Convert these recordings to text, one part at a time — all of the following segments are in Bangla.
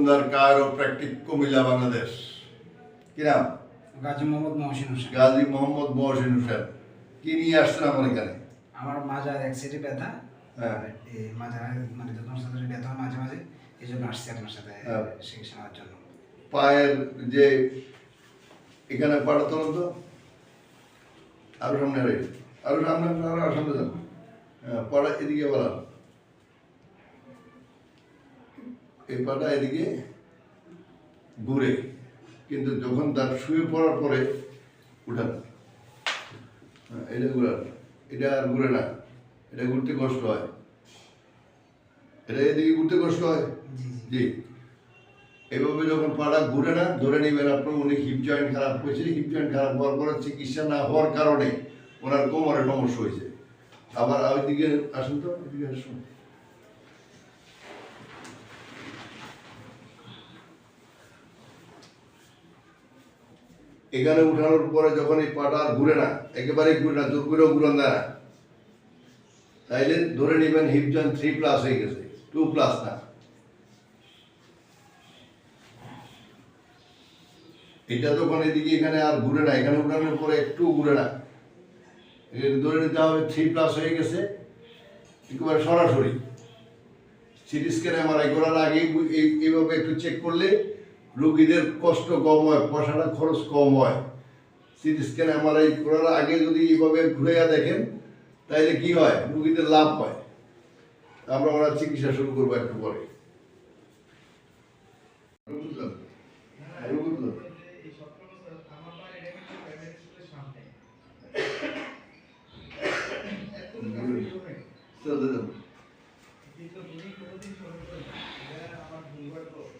মজুমদার কায়োপ্র্যাকটিক কুমিল্লা বাংলাদেশ। কি নাম? গাজী মোহাম্মদ মহসিন হোসেন। গাজী মোহাম্মদ মহসিন হোসেন। কি নিয়ে আসছেন আমার এখানে? আমার মাজার এক সাইডে ব্যথা হ্যাঁ। এই মাজার মানে যত সাথে ব্যথা হয় মাঝে মাঝে এই জন্য আসছি আপনার সাথে হ্যাঁ। চিকিৎসা নেওয়ার জন্য। পায়ের যে এখানে পাড়া তোলেন তো। আরও সামনে রে আরও সামনে আরও সামনে যান। হ্যাঁ পাড়া এদিকে বাড়ান। এই পাটা এদিকে ঘুরে। কিন্তু যখন তার শুয়ে পড়ার পরে উঠান। হ্যাঁ, এটা ঘুরান। এটা আর ঘুরে না। এটা ঘুরতে কষ্ট হয়। এটা এদিকে ঘুরতে কষ্ট হয়? জি এভাবে যখন পাড়া ঘুরে না ধরে নেবেন আপনার উনি হিপ জয়েন্ট খারাপ হয়েছে। হিপ জয়েন্ট খারাপ হওয়ার পরে চিকিৎসা না হওয়ার কারণে ওনার কোমরে সমস্যা হয়েছে। আবার ওইদিকে আসুন তো এদিকে আসুন। এখানে উঠানোর পরে যখন এই পাটা আর ঘুরে না একেবারে ঘুরে না, জোর করেও ঘুরান না। তাইলে ধরে নেবেন হিপ জয়েন্ট থ্রি প্লাস হয়ে গেছে টু প্লাস না। এটা যখন এদিকে এখানে আর ঘুরে না, এখানে উঠানোর পরে একটু ঘুরে না। ধরে নিতে হবে থ্রি প্লাস হয়ে গেছে, একেবারে সরাসরি। সিটি স্ক্যান এমআরআই করার আগে এইভাবে একটু চেক করলে রোগীদের কষ্ট কম হয় পয়সাটা খরচ কম হয়। সিটি স্ক্যান এমআরআই করার আগে যদি এইভাবে ঘুরে দেখেন তাহলে কি হয়? রোগীদের লাভ হয়। আমরা ওরা চিকিৎসা শুরু করব একটু পরে? চলে যান। আপনি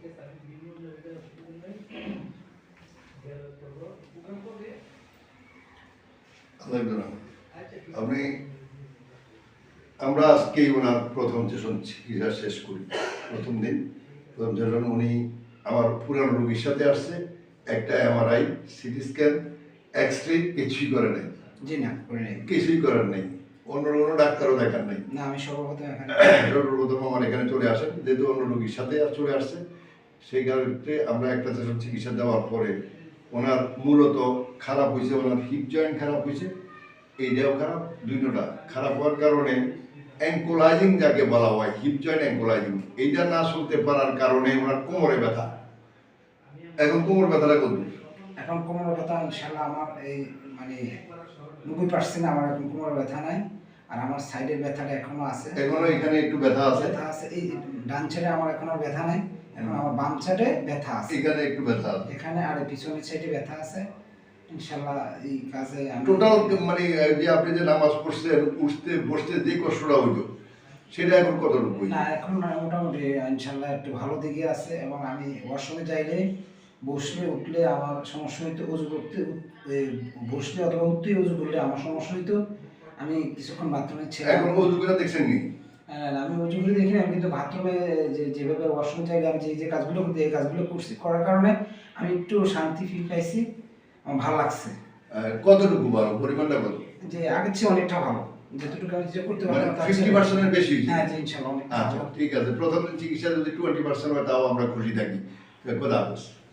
আপনি আমরা আজকেই ওনার প্রথম সেশন চিকিৎসা শেষ করি। প্রথম দিন। প্রথম সেশন উনি আমার পুরানো রোগীর সাথে আসছে। একটা MRI CT scan X ray কিছুই করে নেই। জি না করে নেই। কিছুই করার নেই। অন্য কোনো ডাক্তারও দেখার নেই। না আমি সর্বপ্রথম এখানে সর্বপ্রথম আমার এখানে চলে আসেন। যেহেতু অন্য রোগীর সাথে আর চলে আসছে। সেই কারণে আমরা একটা সেশন চিকিৎসা দেওয়ার পরে ওনার মূলত খারাপ হয়েছে ওনার হিপ জয়েন্ট খারাপ হয়েছে এইটাও খারাপ দুইটা খারাপ হওয়ার কারণে অ্যাঙ্কোলাইজিং যাকে বলা হয় হিপ জয়েন্ট অ্যাঙ্কোলাইজিং এইটা না শুনতে পারার কারণে ওনার কোমরে ব্যথা। এখন কোমর ব্যথাটা করবে এখন কোমরের ব্যথা ইনশাল্লাহ আমার এই মানে নব্বই পার্সেন্ট আমার এখন কোমরের ব্যথা নাই আর আমার সাইডের ব্যথাটা এখনও আছে। এখনও এখানে একটু ব্যথা আছে? ব্যথা আছে এই ডান ছেড়ে আমার এখন আর ব্যথা নাই। এখন আমার বাম সাইডে ব্যথা আছে। এখানে একটু ব্যথা আছে। এখানে আর পিছনের সাইডে ব্যথা আছে। ইনশাল্লাহ এই কাজে আমি টোটাল মানে যে আপনি যে নামাজ পড়ছেন উঠতে বসতে যে কষ্টটা হইতো সেটা এখন কতটুকু হইছে? না এখন মোটামুটি ইনশাল্লাহ একটু ভালো দিকে আছে এবং আমি ওয়াশরুমে চাইলে বসলে উঠলে আমার সমস্যা হইতো উজু করতে বসলে অথবা উঠতেই উজু করলে আমার সমস্যা হইতো। আমি কিছুক্ষণ বাথরুমে ছিলাম। এখন ওজু করে দেখছেন নি আমি উজু করে দেখি না আমি কিন্তু বাথরুমে যে যেভাবে ওয়াশরুম চাইলে আমি যে যে কাজগুলো করতে এই কাজগুলো করছি। করার কারণে আমি একটু শান্তি ফিল পাইছি আমার ভালো লাগছে। কতটুকু ভালো? পরিমাণটা কত? যে আগের চেয়ে অনেকটা ভালো। যতটুকু আমি যে করতে মানে পারতাম তার ফিফটি পার্সেন্টের বেশি। হ্যাঁ জি ইনশাল্লাহ অনেকটা আচ্ছা ঠিক আছে। প্রথম চিকিৎসা যদি টোয়েন্টি পার্সেন্ট হয় তাও আমরা খুশি থাকি। খোদা হাফেজ